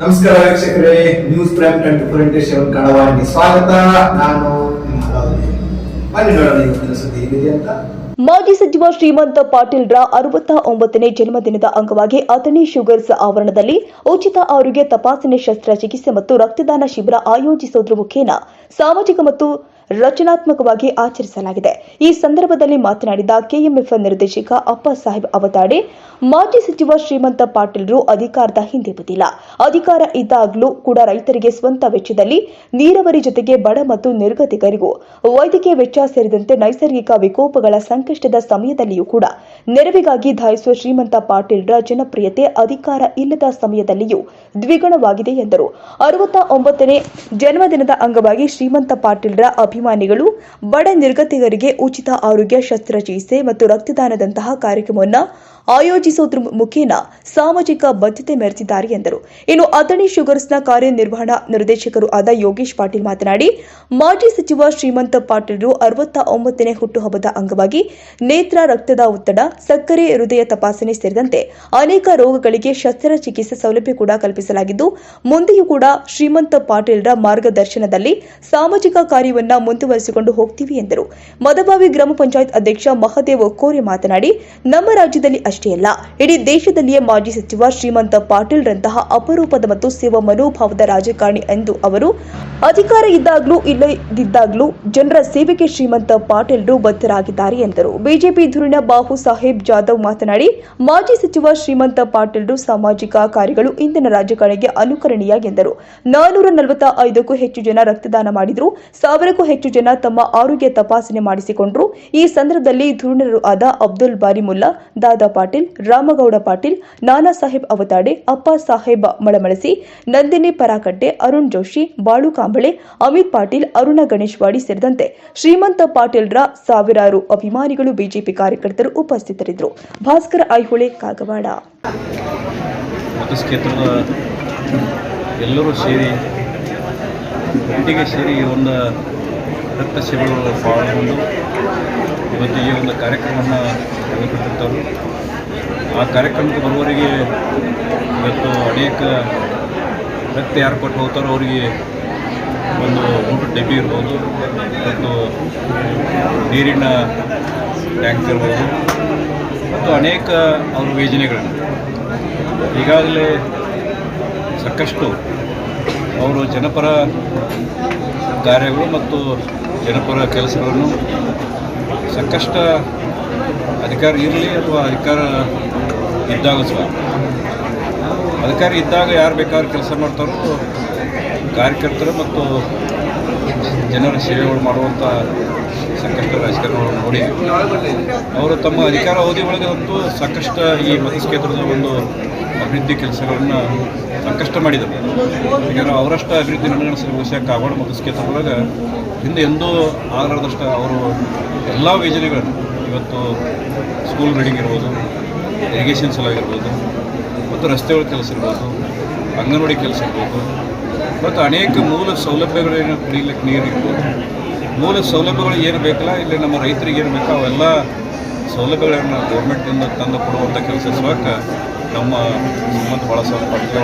ನಮಸ್ಕಾರ ವೀಕ್ಷಕರೇ news prime twenty four into seven ಸ್ವಾಗತ ನಾನು ನಿಮ್ಮ. ಬನ್ನಿ ನೋಡೋಣ ಇವತ್ತಿನ ಸುದ್ದಿ ಏನಿದೆ ಅಂತ ಮಾಜಿ ಸಚಿವ ಶ್ರೀಮಂತ ಪಾಟೀಲ್ರ ಅರವತ್ತ ಒಂಬತ್ತನೇ ಜನ್ಮದಿನದ ಅಂಗವಾಗಿ ಅಥಣಿ ಶುಗರ್ಸ್ ಆವರಣದಲ್ಲಿ ಉಚಿತ ಆರೋಗ್ಯ ತಪಾಸಣೆ ಶಸ್ತ್ರಚಿಕಿತ್ಸೆ ಮತ್ತು ರಕ್ತದಾನ ಶಿಬಿರ ಆಯೋಜಿಸುವುದರ ಮುಖೇನ ಸಾಮಾಜಿಕ ಮತ್ತು ರಚನಾತ್ಮಕವಾಗಿ ಆಚರಿಸಲಾಗಿದೆ. ಈ ಸಂದರ್ಭದಲ್ಲಿ ಮಾತನಾಡಿದ ಕೆಎಂಎಫ್ ನಿರ್ದೇಶಕ ಅಪ್ಪ ಸಾಹೇಬ್ ಅವತಾಡಿ, ಮಾಜಿ ಸಚಿವ ಶ್ರೀಮಂತ ಪಾಟೀಲ್ರು ಅಧಿಕಾರದ ಹಿಂದೆ ಬಿದ್ದಿಲ್ಲ ಅಧಿಕಾರ ಇದ್ದಾಗಲೂ ಕೂಡ ರೈತರಿಗೆ ಸ್ವಂತ ವೆಚ್ಚದಲ್ಲಿ ನೀರಾವರಿ ಜೊತೆಗೆ ಬಡ ಮತ್ತು ನಿರ್ಗತಿಕರಿಗೂ ವೈದ್ಯಕೀಯ ವೆಚ್ಚ ಸೇರಿದಂತೆ ನೈಸರ್ಗಿಕ ವಿಕೋಪಗಳ ಸಂಕಷ್ಟದ ಸಮಯದಲ್ಲಿಯೂ ಕೂಡ ನೆರವಿಗಾಗಿ ಧಾಯಿಸುವ ಶ್ರೀಮಂತ ಪಾಟೀಲ್ರ ಜನಪ್ರಿಯತೆ ಅಧಿಕಾರ ಇಲ್ಲದ ಸಮಯದಲ್ಲಿಯೂ ದ್ವಿಗುಣವಾಗಿದೆ ಎಂದರು. ಅರವತ್ತ ಒಂಬತ್ತನೇ ಜನ್ಮದಿನದ ಅಂಗವಾಗಿ ಶ್ರೀಮಂತ ಪಾಟೀಲ್ರ ಅಭಿಮಾನಿಗಳು, ಬಡ ನಿರ್ಗತಿಕರಿಗೆ ಉಚಿತ ಆರೋಗ್ಯ ಶಸ್ತ್ರಚಿಕಿತ್ಸೆ ಮತ್ತು ರಕ್ತದಾನದಂತಹ ಕಾರ್ಯಕ್ರಮವನ್ನು ಆಯೋಜಿಸುವುದರ ಮುಖೇನ ಸಾಮಾಜಿಕ ಬದ್ಧತೆ ಮೆರೆದಿದ್ದಾರೆ ಎಂದರು. ಇನ್ನು ಅಥಣಿ ಶುಗರ್ಸ್ನ ಕಾರ್ಯನಿರ್ವಹಣಾ ನಿರ್ದೇಶಕರು ಆದ ಯೋಗೇಶ್ ಪಾಟೀಲ್ ಮಾತನಾಡಿ, ಮಾಜಿ ಸಚಿವ ಶ್ರೀಮಂತ ಪಾಟೀಲ್ರು ಅರವತ್ತ ಒಂಬತ್ತನೇ ಹುಟ್ಟುಹಬ್ಬದ ಅಂಗವಾಗಿ ನೇತ್ರ ರಕ್ತದ ಒತ್ತಡ, ಸಕ್ಕರೆ ಹೃದಯ ತಪಾಸಣೆ ಸೇರಿದಂತೆ ಅನೇಕ ರೋಗಗಳಿಗೆ ಶಸ್ತ್ರಚಿಕಿತ್ಸೆ ಸೌಲಭ್ಯ ಕೂಡ ಕಲ್ಪಿಸಲಾಗಿದ್ದು, ಮುಂದೆಯೂ ಕೂಡ ಶ್ರೀಮಂತ ಪಾಟೀಲ್ರ ಮಾರ್ಗದರ್ಶನದಲ್ಲಿ ಸಾಮಾಜಿಕ ಕಾರ್ಯವನ್ನ ಮುಂದುವರಿಸಿಕೊಂಡು ಹೋಗ್ತೀವಿ ಎಂದರು. ಮದಬಾವಿ ಗ್ರಾಮ ಪಂಚಾಯತ್ ಅಧ್ಯಕ್ಷ ಮಹದೇವ ಕೋರೆ ಮಾತನಾಡಿ, ನಮ್ಮ ರಾಜ್ಯದಲ್ಲಿ ಅಷ್ಟೇ ಅಲ್ಲ, ಇಡೀ ದೇಶದಲ್ಲಿಯೇ ಮಾಜಿ ಸಚಿವ ಶ್ರೀಮಂತ ಪಾಟೀಲ್ರಂತಹ ಅಪರೂಪದ ಮತ್ತು ಸೇವಾ ಮನೋಭಾವದ ರಾಜಕಾರಣಿ ಎಂದು ಅವರು, ಅಧಿಕಾರ ಇದ್ದಾಗಲೂ ಇಲ್ಲದಿದ್ದಾಗಲೂ ಜನರ ಸೇವೆಗೆ ಶ್ರೀಮಂತ ಪಾಟೀಲ್ರು ಬದ್ಧರಾಗಿದ್ದಾರೆ ಎಂದರು. ಬಿಜೆಪಿ ಧುರೀಣ ಬಾಹು ಸಾಹೇಬ್ ಜಾಧವ್ ಮಾತನಾಡಿ, ಮಾಜಿ ಸಚಿವ ಶ್ರೀಮಂತ ಪಾಟೀಲ್ರು ಸಾಮಾಜಿಕ ಕಾರ್ಯಗಳು ಇಂದಿನ ರಾಜಕಾರಣಿಗೆ ಅನುಕರಣೀಯ ಎಂದರು. ನಾನೂರ ನಲವತ್ತ ಐದಕ್ಕೂ ಹೆಚ್ಚು ಜನ ರಕ್ತದಾನ ಮಾಡಿದ್ರು, ಸಾವಿರಕ್ಕೂ ಹೆಚ್ಚು ಜನ ತಮ್ಮ ಆರೋಗ್ಯ ತಪಾಸಣೆ ಮಾಡಿಸಿಕೊಂಡರು. ಈ ಸಂದರ್ಭದಲ್ಲಿ ಧುರೀಣರು ಆದ ಅಬ್ದುಲ್ ಬಾರಿಮುಲ್ಲಾ ದಾದಾ ಪಾಟೀಲ್, ರಾಮಗೌಡ ಪಾಟೀಲ್, ನಾನಾ ಸಾಹೇಬ್ ಅವತಾಡೆ, ಅಪ್ಪ ಸಾಹೇಬ್ ಮಳಮಳಸಿ, ನಂದಿನಿ ಪರಾಕಟ್ಟೆ, ಅರುಣ್ ಜೋಶಿ, ಬಾಳು ಕಾಂಬಳೆ, ಅಮಿತ್ ಪಾಟೀಲ್, ಅರುಣ ಗಣೇಶ್ವಾಡಿ ಸೇರಿದಂತೆ ಶ್ರೀಮಂತ ಪಾಟೀಲ್ರ ಸಾವಿರಾರು ಅಭಿಮಾನಿಗಳು ಬಿಜೆಪಿ ಕಾರ್ಯಕರ್ತರು ಉಪಸ್ಥಿತರಿದ್ದರು. ಭಾಸ್ಕರ್ ಐಹೊಳೆ, ಕಾಗವಾಡ. ಎಲ್ಲರೂ ಸೇರಿ ಒಟ್ಟಿಗೆ ಸೇರಿ ಒಂದು ರಕ್ತ ಶಿಬಿರಗಳು ಪಾಲ್ಗೊಂಡು ಇವತ್ತು ಈ ಒಂದು ಕಾರ್ಯಕ್ರಮವನ್ನು ಹಮ್ಮಿಕೊಂಡಿರ್ತಾರೆ ಆ ಕಾರ್ಯಕ್ರಮಕ್ಕೆ ಬರುವವರಿಗೆ ಇವತ್ತು ಅನೇಕ ರಕ್ತ ಯಾರು ಕೊಟ್ಟು ಹೋಗ್ತಾರೋ ಅವರಿಗೆ ಒಂದು ಊಟ ಡಬ್ಬಿ ಇರ್ಬೋದು, ಮತ್ತು ನೀರಿನ ಟ್ಯಾಂಕ್ ಇರ್ಬೋದು, ಮತ್ತು ಅನೇಕ ಅವ್ರ ಯೋಜನೆಗಳನ್ನು. ಈಗಾಗಲೇ ಸಾಕಷ್ಟು ಅವರು ಜನಪರ ಕಾರ್ಯಗಳು ಮತ್ತು ಜನಪರ ಕೆಲಸಗಳನ್ನು ಸಾಕಷ್ಟು ಅಧಿಕಾರ ಇರಲಿ ಅಥವಾ ಅಧಿಕಾರ ಇದ್ದಾಗ ಸಹ. ಅಧಿಕಾರ ಇದ್ದಾಗ ಯಾರು ಬೇಕಾದ್ರೂ ಕೆಲಸ ಮಾಡ್ತಾರೋ ಕಾರ್ಯಕರ್ತರು ಮತ್ತು ಜನರ ಸೇವೆಗಳು ಮಾಡುವಂಥ ಸಾಕಷ್ಟು ರಾಜಕಾರಣಿಗಳು ನೋಡಿ. ಅವರು ತಮ್ಮ ಅಧಿಕಾರ ಅವಧಿ ಒಳಗೆ ಹೊತ್ತು ಸಾಕಷ್ಟು ಈ ಮತಕ್ಷೇತ್ರದ ಒಂದು ಅಭಿವೃದ್ಧಿ ಕೆಲಸಗಳನ್ನು ಸಾಕಷ್ಟು ಮಾಡಿದರು. ಯಾಕಂದ್ರೆ ಅವರಷ್ಟು ಅಭಿವೃದ್ಧಿ ನಡೆಸಲು ಆಗೋಣ ಮತ ಮತಕ್ಷೇತ್ರದೊಳಗೆ ಹಿಂದೆ ಎಂದೂ ಆಗಲಾರ್ದಷ್ಟು ಅವರು ಎಲ್ಲ ಯೋಜನೆಗಳನ್ನು ಇವತ್ತು ಸ್ಕೂಲ್ ರೀಡಿಂಗ್ ಇರ್ಬೋದು ಇರಿಗೇಷನ್ ಸಲುವಾಗಿರ್ಬೋದು ಮತ್ತು ರಸ್ತೆಗಳ ಕೆಲಸ ಇರ್ಬೋದು, ಅಂಗನವಾಡಿ ಕೆಲಸ ಇರ್ಬೋದು, ಮತ್ತು ಅನೇಕ ಮೂಲ ಸೌಲಭ್ಯಗಳೇನು ಕುಡಿಲಿಕ್ಕೆ ನೀರು ಇರ್ಬೋದು. ಮೂಲ ಸೌಲಭ್ಯಗಳು ಏನು ಬೇಕಲ್ಲ, ಇಲ್ಲಿ ನಮ್ಮ ರೈತರಿಗೆ ಏನು ಬೇಕೋ ಅವೆಲ್ಲ ಸೌಲಭ್ಯಗಳನ್ನು ಗೌರ್ಮೆಂಟಿಂದ ತಂದು ಕೊಡುವಂಥ ಕೆಲಸ ಸಲುವಾಗಿ ನಮ್ಮ ಸಂಬಂಧ ಭಾಳ ಪಾಟೀಲ್